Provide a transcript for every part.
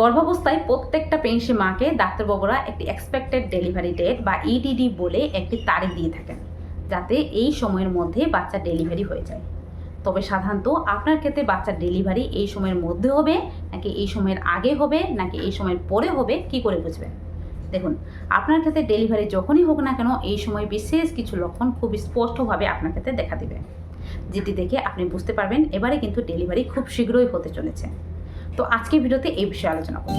গর্ভাবস্থায় প্রত্যেকটা পেন্সি মাকে ডাক্তারবাবুরা একটি এক্সপেক্টেড ডেলিভারি ডেট বা ইডিডি বলে একটি তারিখ দিয়ে থাকেন, যাতে এই সময়ের মধ্যে বাচ্চা ডেলিভারি হয়ে যায়। তবে সাধারণত আপনার ক্ষেত্রে বাচ্চার ডেলিভারি এই সময়ের মধ্যে হবে, নাকি এই সময়ের আগে হবে, নাকি এই সময়ের পরে হবে, কি করে বুঝবেন? দেখুন, আপনার ক্ষেত্রে ডেলিভারি যখনই হোক না কেন, এই সময় বিশেষ কিছু লক্ষণ খুব স্পষ্টভাবে আপনার ক্ষেত্রে দেখা দেবে। যেটি দেখে আপনি বুঝতে পারবেন, এবারে কিন্তু ডেলিভারি খুব শীঘ্রই হতে চলেছে। তো আজকের ভিডিওতে এই বিষয়ে আলোচনা করব।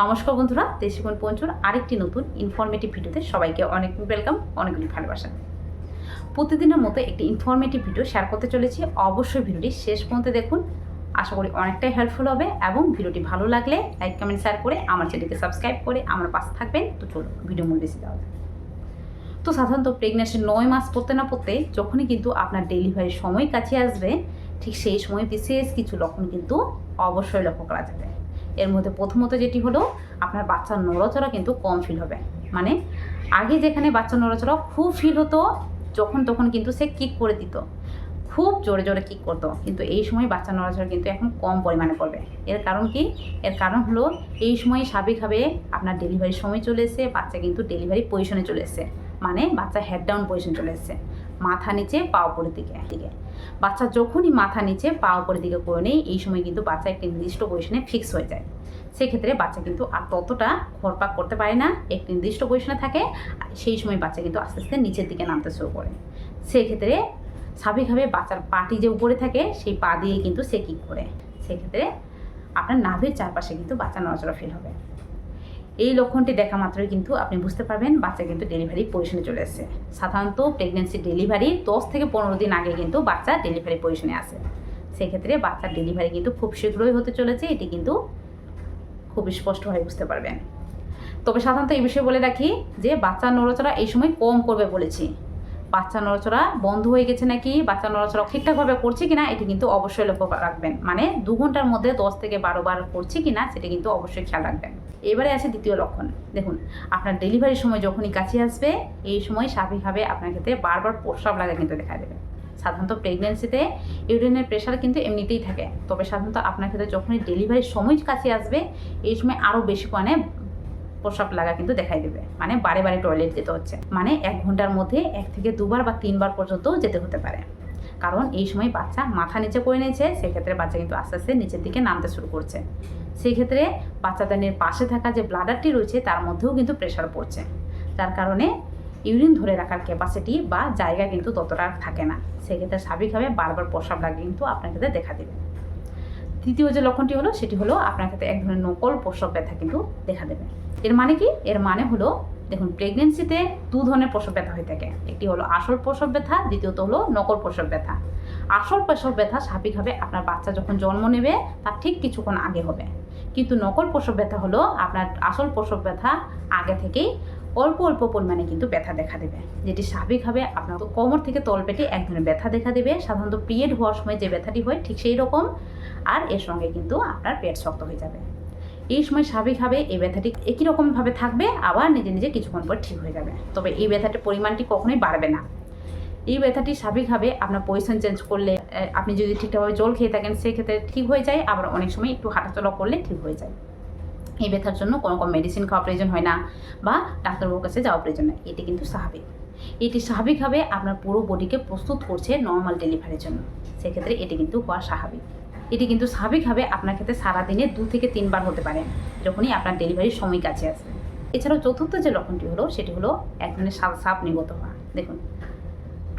নমস্কার বন্ধুরা দেশিকোণ পঞ্চুর আরেকটি নতুন ইনফরমেটিভ ভিডিওতে সবাইকে অনেক ওয়েলকাম অনেক অনেক ভালোবাসা। প্রতিদিনের মতো একটি ইনফরমেটিভ ভিডিও শেয়ার করতে চলেছি। অবশ্যই ভিডিওটি শেষ পর্যন্ত দেখুন। আশা করি অনেকটাই হেল্পফুল হবে এবং ভিডিওটি ভালো লাগলে লাইক কমেন্ট শেয়ার করে আমার চ্যানেলকে সাবস্ক্রাইব করে আমার পাশে থাকবেন। তো চলো ভিডিও মূল বেশি দেওয়া। তো সাধারণত প্রেগনেন্সির নয় মাস পড়তে না পড়তে যখনই কিন্তু আপনার ডেলিভারির সময় কাছে আসবে ঠিক সেই সময় বিশেষ কিছু লক্ষণ কিন্তু অবশ্যই লক্ষ্য করা যাবে। এর মধ্যে প্রথমত যেটি হলো, আপনার বাচ্চার নড়াচড়া কিন্তু কম ফিল হবে। মানে আগে যেখানে বাচ্চার নড়াচড়া খুব ফিল হতো, যখন তখন কিন্তু সে কিক করে দিত। খুব জোরে জোরে কিক করতো। কিন্তু এই সময় বাচ্চা নড়াচড়া কিন্তু এখন কম পরিমাণে করবে। এর কারণ কি? এর কারণ হলো, এই সময় স্বাভাবিকভাবে আপনার ডেলিভারির সময় চলে এসে বাচ্চা কিন্তু ডেলিভারি পজিশনে চলে এসেছে। মানে বাচ্চা হেড ডাউন পজিশন চলে এসেছে। মাথা নিচে পা উপরের দিকে দিকে। বাচ্চা যখনই মাথা নিচে পা উপরের দিকে করে নেই এই সময় কিন্তু বাচ্চা একটি নির্দিষ্ট পজিশনে ফিক্স হয়ে যায়। সেক্ষেত্রে বাচ্চা কিন্তু আর ততটা ঘরপাক করতে পারে না একটি নির্দিষ্ট পজিশনে থাকে, সেই সময় বাচ্চা কিন্তু আস্তে আস্তে নিচের দিকে নামতে শুরু করে। সেক্ষেত্রে স্বাভাবিকভাবে বাচ্চার পাটি যে উপরে থাকে, সেই পা দিয়ে কিন্তু সে কিক করে? সেক্ষেত্রে আপনার নাভির চারপাশে কিন্তু বাচ্চা নড়াচড়া ফিল হবে। এই লক্ষণটি দেখা মাত্রই কিন্তু আপনি বুঝতে পারবেন, বাচ্চা কিন্তু ডেলিভারি পজিশনে চলে এসেছে। সাধারণত প্রেগনেন্সি ডেলিভারি দশ থেকে পনেরো দিন আগে কিন্তু বাচ্চা ডেলিভারি পজিশনে আসে। সেক্ষেত্রে বাচ্চার ডেলিভারি কিন্তু খুব শীঘ্রই হতে চলেছে, এটি কিন্তু খুব স্পষ্টভাবে বুঝতে পারবেন। তবে সাধারণত এই বিষয়ে বলে রাখি যে বাচ্চার নড়াচড়া এই সময় কম করবে বলেছি। বাচ্চা নড়াচড়া বন্ধ হয়ে গেছে নাকি, বাচ্চা নড়াচড়া ঠিকঠাকভাবে করছে কিনা, এটি কিন্তু অবশ্যই লক্ষ্য রাখবেন। মানে দু ঘণ্টার মধ্যে দশ থেকে বারো বার করছে কিনা, সেটা কিন্তু অবশ্যই খেয়াল রাখবেন। এবারে আছে দ্বিতীয় লক্ষণ। দেখুন, আপনার ডেলিভারির সময় যখনই কাছে আসবে, এই সময় স্বাভাবিকভাবে আপনার ক্ষেত্রে বারবার প্রস্রাব লাগা কিন্তু দেখা দেবে। সাধারণত প্রেগনেন্সিতে ইউরিনের প্রেশার কিন্তু এমনিতেই থাকে। তবে সাধারণত আপনার ক্ষেত্রে যখনই ডেলিভারির সময় কাছে আসবে, এই সময় আরও বেশি পরিমাণে প্রস্রাব লাগা কিন্তু দেখাই দেবে। মানে বারে বারে টয়লেট যেতে হচ্ছে। মানে এক ঘণ্টার মধ্যে এক থেকে দুবার বা তিনবার পর্যন্ত যেতে হতে পারে। কারণ এই সময় বাচ্চা মাথা নিচে করে নিয়েছে, সেক্ষেত্রে বাচ্চা কিন্তু আস্তে আস্তে নিচের দিকে নামতে শুরু করছে। সেই ক্ষেত্রে বাচ্চাদানের পাশে থাকা যে ব্লাডারটি রয়েছে, তার মধ্যেও কিন্তু প্রেশার পড়ছে। যার কারণে ইউরিন ধরে রাখার ক্যাপাসিটি বা জায়গা কিন্তু ততটা থাকে না। সেক্ষেত্রে স্বাভাবিকভাবে বারবার প্রস্রাব লাগে কিন্তু আপনার ক্ষেত্রে দেখা দেবে। তৃতীয় যে লক্ষণটি হলো, সেটি হলো আপনার ক্ষেত্রে এক ধরনের নকল প্রসব ব্যথা কিন্তু দেখা দেবে। এর মানে কি? এর মানে হলো, দেখুন প্রেগনেন্সিতে দু ধরনের প্রসব ব্যথা হয়ে থাকে। একটি হলো আসল প্রসব ব্যথা, দ্বিতীয়ত হলো নকল প্রসব ব্যথা। আসল প্রসব ব্যথা স্বাভাবিকভাবে আপনার বাচ্চা যখন জন্ম নেবে, তার ঠিক কিছুক্ষণ আগে হবে। কিন্তু নকল প্রসব ব্যথা হলো আপনার আসল প্রসব ব্যথা আগে থেকেই অল্প অল্প পরিমাণে কিন্তু ব্যথা দেখা দেবে। যেটি স্বাভাবিকভাবে আপনার কোমর থেকে তলপেটে এক ধরনের ব্যথা দেখা দেবে। সাধারণত পিরিয়ড হওয়ার সময় যে ব্যথাটি হয় ঠিক সেই রকম। আর এর সঙ্গে কিন্তু আপনার পেট শক্ত হয়ে যাবে। এই সময় স্বাভাবিকভাবে এই ব্যথাটি একই রকমভাবে থাকবে, আবার নিজে নিজে কিছুক্ষণ পর ঠিক হয়ে যাবে। তবে এই ব্যথাটির পরিমাণটি কখনোই বাড়বে না। এই ব্যথাটি স্বাভাবিকভাবে আপনার পজিশন চেঞ্জ করলে আপনি যদি ঠিকঠাকভাবে জল খেয়ে থাকেন, সেক্ষেত্রে ঠিক হয়ে যায়। আবার অনেক সময় একটু হাঁটাচলা করলে ঠিক হয়ে যায়। এই ব্যথার জন্য কোনো রকম মেডিসিন খাওয়া প্রয়োজন হয় না বা ডাক্তারবাবুর কাছে যাওয়া প্রয়োজন হয় এটি কিন্তু স্বাভাবিক। এটি স্বাভাবিকভাবে আপনার পুরো বডিকে প্রস্তুত করছে নর্মাল ডেলিভারির জন্য। সেক্ষেত্রে এটি কিন্তু হওয়া স্বাভাবিক। এটি কিন্তু স্বাভাবিকভাবে আপনার ক্ষেত্রে সারাদিনে দু থেকে তিনবার হতে পারে, যখনই আপনার ডেলিভারির সময় কাছে আসবে এছাড়াও চতুর্থ যে লক্ষণটি হলো, সেটি হলো এক ধরনের সাপ নিগত হওয়া। দেখুন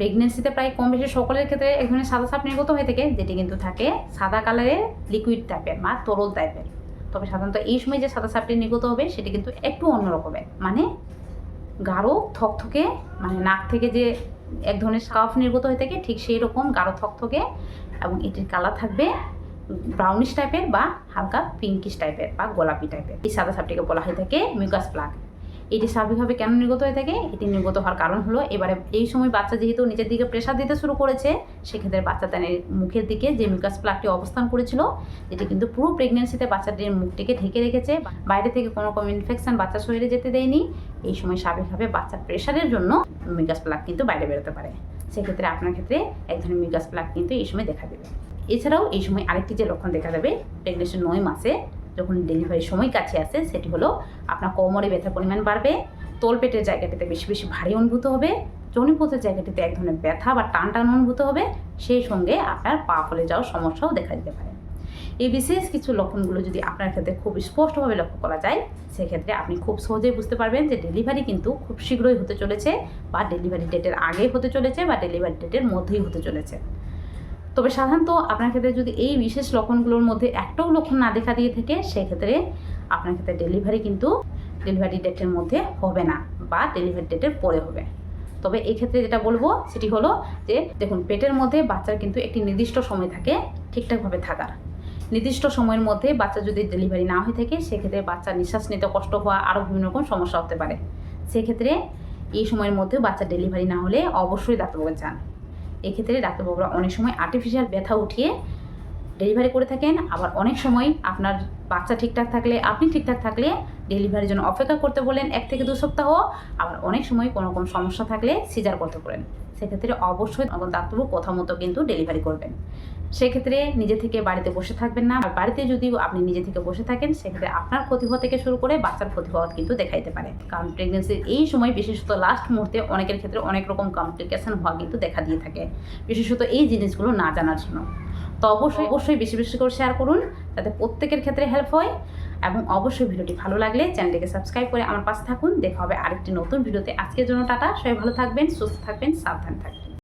প্রেগনেন্সিতে প্রায় কম বেশি সকলের ক্ষেত্রে এক ধরনের সাদা সাপ নির্গত হয়ে থাকে, যেটি কিন্তু থাকে সাদা কালারের লিকুইড টাইপের বা তরল টাইপের তবে সাধারণত এই সময় যে সাদা সাপটি নির্গত হবে, সেটি কিন্তু একটু অন্যরকমের মানে গাঢ় থকথকে মানে নাক থেকে যে এক ধরনের স্কার্ফ নির্গত হয়ে থাকে, ঠিক সেই রকম গাঢ় থকথকে এবং এটির কালার থাকবে ব্রাউনিশ টাইপের বা হালকা পিঙ্কিশ টাইপের বা গোলাপি টাইপের এই সাদা সাপটিকে বলা হয়ে থাকে মিউকাস প্লাগ এটি স্বাভাবিকভাবে কেন নির্গত হয়ে থাকে? এটি নির্গত হওয়ার কারণ হলো এবারে এই সময় বাচ্চা যেহেতু নিচের দিকে প্রেশার দিতে শুরু করেছে, সেক্ষেত্রে বাচ্চাদানের মুখের দিকে যে মিউকাস প্লাগটি অবস্থান করেছিল, এটি কিন্তু পুরো প্রেগনেন্সিতে বাচ্চাটির মুখটিকে ঢেকে রেখেছে। বাইরে থেকে কোনো রকম ইনফেকশন বাচ্চার শরীরে যেতে দেয়নি। এই সময় স্বাভাবিকভাবে বাচ্চার প্রেশারের জন্য মিউকাস প্লাগ কিন্তু বাইরে বেরোতে পারে। সেক্ষেত্রে আপনার ক্ষেত্রে এক ধরনের মিউকাস প্লাগ কিন্তু এই সময় দেখা দেবে। এছাড়াও এই সময় আরেকটি যে লক্ষণ দেখা যাবে প্রেগনেন্সি নয় মাসে যখন ডেলিভারির সময় কাছে আসে, সেটি হলো আপনার কোমরে ব্যথার পরিমাণ বাড়বে তলপেটের জায়গাটিতে বেশি বেশি ভারী অনুভূত হবে জনিপথের জায়গাটিতে এক ধরনের ব্যথা বা টান টান অনুভূত হবে, সেই সঙ্গে আপনার পা ফলে যাওয়ার সমস্যাও দেখা দিতে পারে। এই বিশেষ কিছু লক্ষণগুলো যদি আপনার ক্ষেত্রে খুব স্পষ্টভাবে লক্ষ্য করা যায়, সেক্ষেত্রে আপনি খুব সহজেই বুঝতে পারবেন যে ডেলিভারি কিন্তু খুব শীঘ্রই হতে চলেছে বা ডেলিভারি ডেটের আগেই হতে চলেছে বা ডেলিভারি ডেটের মধ্যেই হতে চলেছে। তবে সাধারণত আপনার ক্ষেত্রে যদি এই বিশেষ লক্ষণগুলোর মধ্যে একটাও লক্ষণ না দেখা দিয়ে থাকে, সেক্ষেত্রে আপনার ক্ষেত্রে ডেলিভারি কিন্তু ডেলিভারি ডেটের মধ্যে হবে না বা ডেলিভারি ডেটের পরে হবে। তবে এই ক্ষেত্রে যেটা বলব, সেটি হলো যে দেখুন, পেটের মধ্যে বাচ্চার কিন্তু একটি নির্দিষ্ট সময় থাকে ঠিকঠাকভাবে থাকার। নির্দিষ্ট সময়ের মধ্যে বাচ্চা যদি ডেলিভারি না হয়ে থাকে, সেক্ষেত্রে বাচ্চা নিঃশ্বাস নিতে কষ্ট হওয়া আরও বিভিন্ন রকম সমস্যা হতে পারে। সেক্ষেত্রে এই সময়ের মধ্যে বাচ্চা ডেলিভারি না হলে অবশ্যই ডাক্তারবাবু যান এক্ষেত্রে ডাক্তারবাবুরা অনেক সময় আর্টিফিশিয়াল ব্যথা উঠিয়ে ডেলিভারি করে থাকেন। আবার অনেক সময় আপনার বাচ্চা ঠিকঠাক থাকলে, আপনি ঠিকঠাক থাকলে ডেলিভারির জন্য অপেক্ষা করতে বলেন এক থেকে দু সপ্তাহ। আবার অনেক সময় কোনো কোনো সমস্যা থাকলে সিজার করতে বলেন। সেক্ষেত্রে অবশ্যই ডাক্তারবাবু কথা মতো কিন্তু ডেলিভারি করবেন। সেক্ষেত্রে নিজে থেকে বাড়িতে বসে থাকবেন না। আর বাড়িতে যদি আপনি নিজে থেকে বসে থাকেন, সেক্ষেত্রে আপনার ক্ষতি হওয়া থেকে শুরু করে বাচ্চার ক্ষতি হওয়া কিন্তু দেখাইতে পারে। কারণ প্রেগনেন্সির এই সময় বিশেষত লাস্ট মুহূর্তে অনেকের ক্ষেত্রে অনেক রকম কমপ্লিকেশন হওয়া কিন্তু দেখা দিয়ে থাকে। বিশেষত এই জিনিসগুলো না জানার জন্য। তো অবশ্যই অবশ্যই বেশি বেশি করে শেয়ার করুন। যাতে প্রত্যেকের ক্ষেত্রে হেল্প হয়। এবং অবশ্যই ভিডিওটি ভালো লাগলে চ্যানেলটিকে সাবস্ক্রাইব করে আমার পাশে থাকুন। দেখা হবে আরেকটি নতুন ভিডিওতে। আজকের জন্য টাটা। সবাই ভালো থাকবেন, সুস্থ থাকবেন, সাবধান থাকবেন।